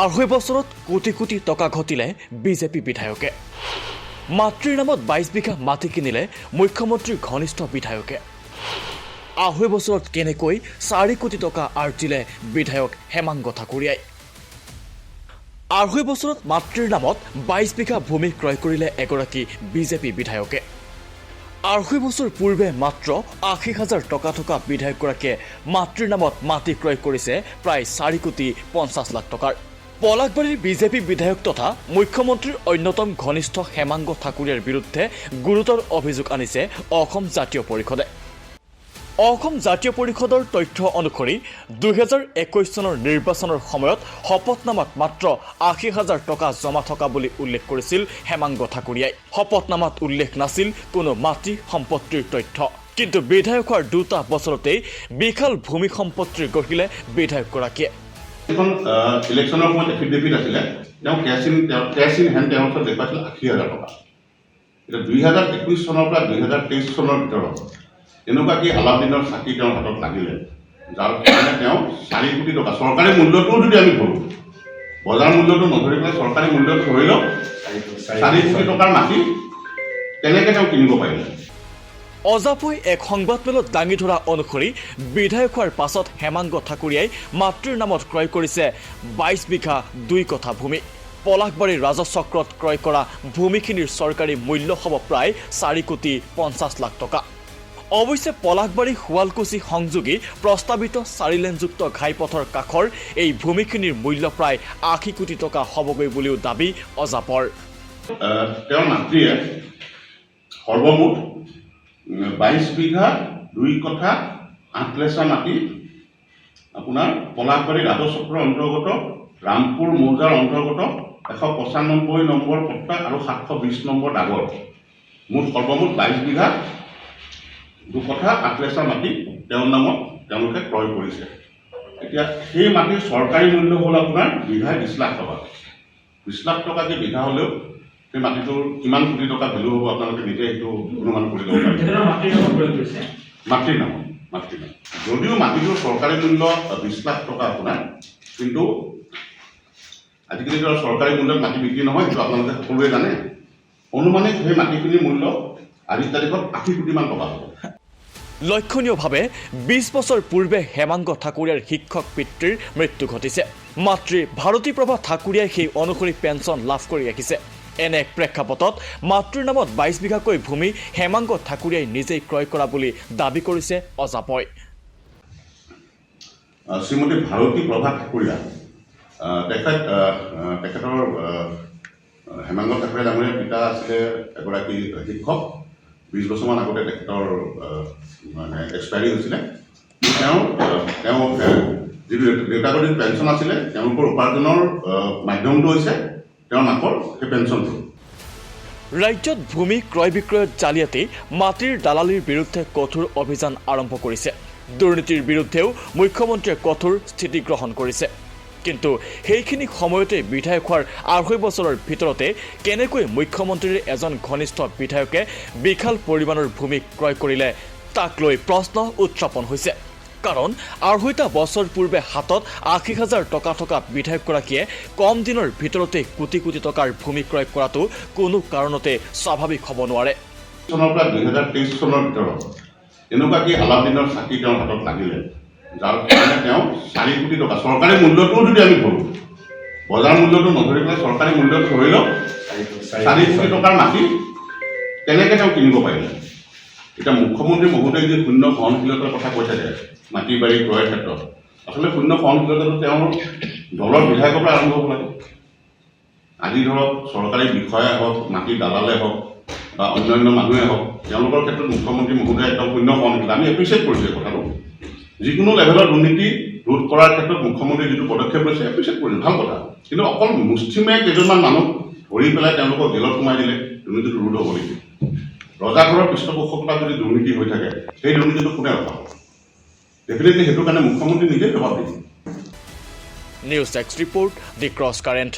আঢ়ৈ বছৰত কোটি কোটি টকা ঘটিলে বিজেপি বিধায়কে। মাতৃৰ নামত বাইছ বিঘা মাটি কিনিলে মুখ্যমন্ত্ৰীৰ ঘনিষ্ঠ বিধায়কে। আঢ়ৈ বছৰত কেনেকৈ চাৰি কোটি টকা আৰ্জিলে বিধায়ক হেমাংগ ঠাকুৰীয়াই? আঢ়ৈ বছৰত মাতৃৰ নামত বাইছ বিঘা ভূমি ক্ৰয় কৰিলে এগৰাকী বিজেপি বিধায়কে। আঢ়ৈ বছৰ পূৰ্বে মাত্ৰ আশী হাজাৰ টকা থকা বিধায়কগৰাকীয়ে মাতৃৰ নামত মাটি ক্ৰয় কৰিছে প্ৰায় চাৰি কোটি পঞ্চাছ লাখ টকাৰ। পলাশবাৰীৰ বিজেপি বিধায়ক তথা মুখ্যমন্ত্ৰীৰ অন্যতম ঘনিষ্ঠ হেমাংগ ঠাকুৰীয়াৰ বিৰুদ্ধে গুৰুতৰ অভিযোগ আনিছে অসম জাতীয় পৰিষদে। অসম জাতীয় পৰিষদৰ তথ্য অনুসৰি, দুহেজাৰ একৈছ চনৰ নিৰ্বাচনৰ সময়ত শপতনামাত মাত্ৰ আশী হাজাৰ টকা জমা থকা বুলি উল্লেখ কৰিছিল হেমাংগ ঠাকুৰীয়াই। শপতনামাত উল্লেখ নাছিল কোনো মাটি সম্পত্তিৰ তথ্য। কিন্তু বিধায়ক হোৱাৰ দুটা বছৰতেই বিশাল ভূমি সম্পত্তিৰ গঢ়িলে বিধায়কগৰাকীয়ে। এখন ইলেকশ্যনৰ সময়ত এফিডেভিট আছিলে তেওঁ case in case in hand তেওঁৰ ওচৰত দেখুৱাইছিল আশী হাজাৰ টকা। দুই হাজাৰ একৈছ চনৰ পৰা দুই হাজাৰ তেইছ চনৰ ভিতৰত এনেকুৱা কি আলাউদ্দিনৰ চাকি তেওঁৰ হাতত লাগিলে, যাৰ কাৰণে তেওঁ চাৰি কোটি টকা, চৰকাৰী মূল্যটোও যদি আমি ধৰোঁ বজাৰ মূল্যটো নধৰি পেলাই চৰকাৰী মূল্যটো ধৰি লওক, চাৰি কোটি টকাৰ মাটি কেনেকৈ তেওঁ কিনিব পাৰিলে। অজাপই এক সংবাদমেলত দাঙি ধৰা অনুসৰি বিধায়ক হোৱাৰ পাছত হেমাংগ ঠাকুৰীয়াই মাতৃৰ নামত ক্ৰয় কৰিছে বাইছ বিঘা দুই কঠা ভূমি। পলাশবাৰীৰ ৰাজচক্ৰত ক্ৰয় কৰা ভূমিখিনিৰ চৰকাৰী মূল্য হ'ব প্ৰায় চাৰি কোটি পঞ্চাছ লাখ টকা। অৱশ্যে পলাশবাৰী শুৱালকুছি সংযোগী প্ৰস্তাৱিত চাৰিলেনযুক্ত ঘাইপথৰ কাষৰ এই ভূমিখিনিৰ মূল্য প্ৰায় আশী কোটি টকা হ'বগৈ বুলিও দাবী অজাপৰ। তেওঁৰ মাতৃয়ে সৰ্বমুঠ বাইছ বিঘা দুই কঠা আঠ লেচা মাটি। আপোনাৰ পলাশবাৰী ৰাজচক্ৰৰ অন্তৰ্গত ৰামপুৰ মৌজাৰ অন্তৰ্গত এশ পঁচানব্বৈ নম্বৰ পট্টা আৰু সাতশ বিছ নম্বৰ দাগৰ মুঠ সৰ্বমুঠ বাইছ বিঘা দুকঠা আঠ লেচা মাটি তেওঁৰ নামত তেওঁলোকে ক্ৰয় কৰিছে। এতিয়া সেই মাটিৰ চৰকাৰী মূল্য হ'ল আপোনাৰ বিঘাই বিছ লাখ টকা। বিছ লাখ টকাকৈ বিঘা হ'লেও সেই মাটিটোৰ কিমান কোটি টকা ভেলু হ'ব আপোনালোকে নিজে সেইটো অনুমান কৰি ল'ব পাৰে তেখেতৰ মাতৃৰ নামত মাতৃৰ নাম যদিও মাটিটোৰ চৰকাৰী মূল্য বিছ লাখ টকা আপোনাৰ কিন্তু আজিকালিতো আৰু চৰকাৰী মূল্যত মাটি বিক্ৰী নহয় সেইটো আপোনালোকে সকলোৱে জানে। অনুমানিক সেই মাটিখিনিৰ মূল্য আজিৰ তাৰিখত আশী কোটিমান টকা হ'ব। লক্ষণীয়ভাৱে বিছ বছৰ পূৰ্বে হেমাংগ ঠাকুৰীয়াৰ শিক্ষক পিতৃৰ মৃত্যু ঘটিছে। মাতৃ ভাৰতী প্ৰভা ঠাকুৰীয়াই সেই অনুসৰি পেঞ্চন লাভ কৰি ৰাখিছে। এনে এক প্ৰেক্ষাপটত মাতৃৰ নামত বাইছ বিঘাকৈ ভূমি হেমাংগ ঠাকুৰীয়াই নিজেই ক্ৰয় কৰা বুলি দাবি কৰিছে অজাপই। শ্ৰীমতী ভাৰতী প্ৰভা ঠাকুৰীয়া তেখেত তেখেতৰ হেমাংগ ঠাকুৰীয়া পিতা আছিলে এগৰাকী শিক্ষক। বিছ বছৰমান আগতে তেখেতৰ মানে এক্সপায়াৰী হৈছিলে। তেওঁ তেওঁ যিটো দেউতাকৰ পেঞ্চন আছিলে, তেওঁলোকৰ উপাৰ্জনৰ মাধ্যমটো তেওঁৰ সেই পেঞ্চনটো ৰাজ্যত ভূমি ক্ৰয় বিক্ৰয়ত জালিয়াতি, মাটিৰ দালালিৰ বিৰুদ্ধে কঠোৰ অভিযান আৰম্ভ কৰিছে। দুৰ্নীতিৰ বিৰুদ্ধেও মুখ্যমন্ত্ৰীয়ে কঠোৰ স্থিতি গ্ৰহণ কৰিছে। কিন্তু সেইখিনি সময়তে বিধায়ক হোৱাৰ আঢ়ৈ বছৰৰ ভিতৰতে কেনেকৈ মুখ্যমন্ত্ৰীৰ এজন ঘনিষ্ঠ বিধায়কে বিশাল পৰিমাণৰ ভূমি ক্ৰয় কৰিলে, তাক লৈ প্ৰশ্ন উত্থাপন হৈছে। কাৰণ আঢ়ৈটা বছৰ পূৰ্বে হাতত আশী হাজাৰ টকা থকা বিধায়কগৰাকীয়ে কম দিনৰ ভিতৰতে কোটি কোটি টকাৰ ভূমি ক্ৰয় কৰাটো কোনো কাৰণতে স্বাভাৱিক হ'ব নোৱাৰে। চনৰ আলাউদ্দিনৰ চাকি তেওঁৰ হাতত লাগিলে, যাৰ কাৰণে তেওঁ চাৰি কোটি টকা, চৰকাৰী মূল্যটোও যদি আমি ধৰোঁ বজাৰ মূল্যটো নধৰি পেলাই চৰকাৰী মূল্যটো ধৰি লওক চাৰি কোটি টকাৰ মাটি কেনেকৈ তেওঁ কিনিব পাৰিলে? এতিয়া মুখ্যমন্ত্ৰী মহোদয়ে যি শূন্য সহনশীলতাৰ কথা কৈ থাকে মাটি বাৰী ক্ৰয়ৰ ক্ষেত্ৰত। আচলতে শূন্য সহনশীলতাটো তেওঁৰ দলৰ বিধায়কৰ পৰা আৰম্ভ হ'ব লাগে। আজি ধৰক চৰকাৰী বিষয়াই হওক মাটি দালালে হওক, বা অন্যান্য মানুহে হওক, তেওঁলোকৰ ক্ষেত্ৰত মুখ্যমন্ত্ৰী মহোদয়ে একদম শূন্য সহনশীলতা আমি এপ্ৰিচিয়েট কৰিছোঁ এই কথাটো। যিকোনো লেভেলৰ দুৰ্নীতি ৰোধ কৰাৰ ক্ষেত্ৰত মুখ্যমন্ত্ৰীয়ে যিটো পদক্ষেপ লৈছে এপ্ৰিচিয়েট কৰিছোঁ। ভালো কথা। কিন্তু অকল মুষ্টিমে কেইজনমান মানুহ ধৰি পেলাই তেওঁলোকক জেলত সোমাই দিলে, দুৰ্নীতিটো ৰোধ হ'ব নেকি? ৰজাঘৰৰ পৃষ্ঠপোষকতা যদি দুৰ্নীতি হৈ থাকে, সেই দুৰ্নীতিটো কোনে ৰখাব? ডেফিনেটলি সেইটো কাৰণে মুখ্যমন্ত্ৰী নিজে জবাব দিছে news desk report the cross current